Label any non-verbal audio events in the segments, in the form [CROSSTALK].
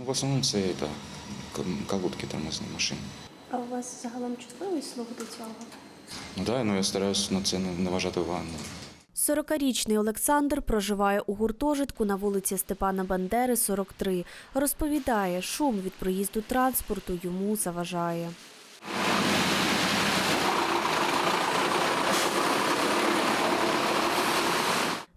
Ну, в основному це это, колодки тормозні машини. А у вас загалом чутливий слух до цього? Ну так, ну я стараюся на це не не вважати увагу. 40-річний Олександр проживає у гуртожитку на вулиці Степана Бандери, 43. Розповідає, шум від проїзду транспорту йому заважає.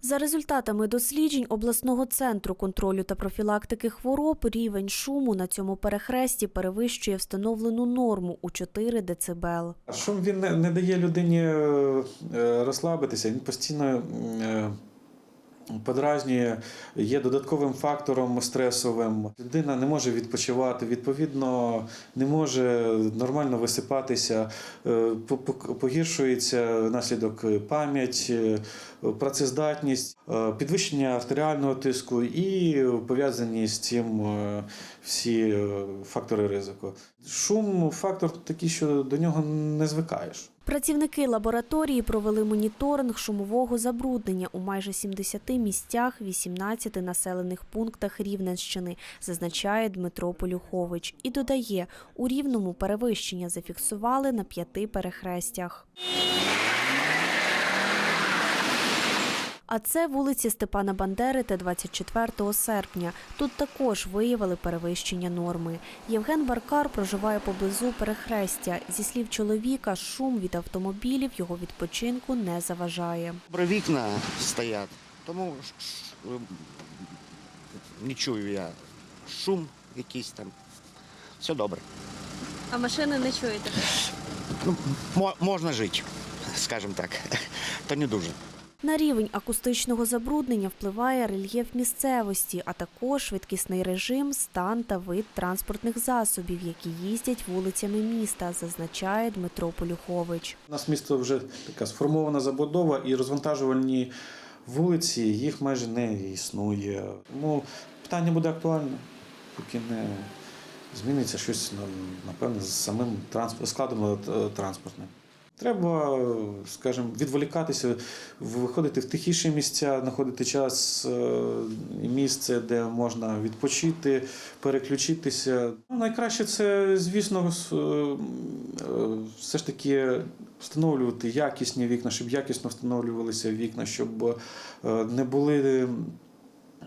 За результатами досліджень обласного центру контролю та профілактики хвороб, рівень шуму на цьому перехресті перевищує встановлену норму у 4 дБ. Шум він не, дає людині е, розслабитися, він постійно е, подразнює, є додатковим фактором стресовим. Людина не може відпочивати, відповідно, не може нормально висипатися, е, по- по- погіршується внаслідок пам'ять, працездатність, е, підвищення артеріального тиску і пов'язані з цим е, всі фактори ризику. Шум фактор такий, що до нього не звикаєш. Працівники лабораторії провели моніторинг шумового забруднення у майже 70 місцях 18 населених пунктах Рівненщини, зазначає Дмитро Полюхович. І додає, у рівному перевищення зафіксували на п'яти перехрестях. А це вулиці Степана Бандери та 24 серпня. Тут також виявили перевищення норми. Євген Баркар проживає поблизу перехрестя. Зі слів чоловіка, шум від автомобілів його відпочинку не заважає. Добре вікна стоять, тому не чую я шум якийсь там. Все добре. А машини не чуєте? Ну, можна жити, скажімо так. [LAUGHS] Та не дуже. На рівень акустичного забруднення впливає рельєф місцевості, а також швидкісний режим, стан та вид транспортних засобів, які їздять вулицями міста, зазначає Дмитро Полюхович. У нас місто вже така сформована забудова і розвантажувальні вулиці, їх майже не існує. Тому питання буде актуальне, поки не зміниться щось, ну, напевне, з самим складом е, транспортним. Треба, скажімо, відволікатися, виходити в тихіші місця, знаходити час е, і місце, де можна відпочити, переключитися. Ну, найкраще це, звісно, е, все ж таки встановлювати якісні вікна, щоб якісно встановлювалися вікна, щоб е, не були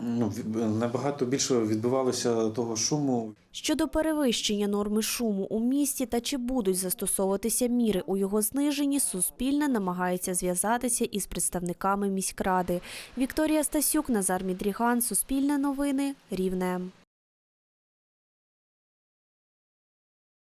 ну, від- набагато більше відбивалося того шуму. Щодо перевищення норми шуму у місті та чи будуть застосовуватися міри у його зниженні, Суспільне намагається зв'язатися із представниками міськради. Вікторія Стасюк, Назар Мідріган, Суспільне новини, Рівне.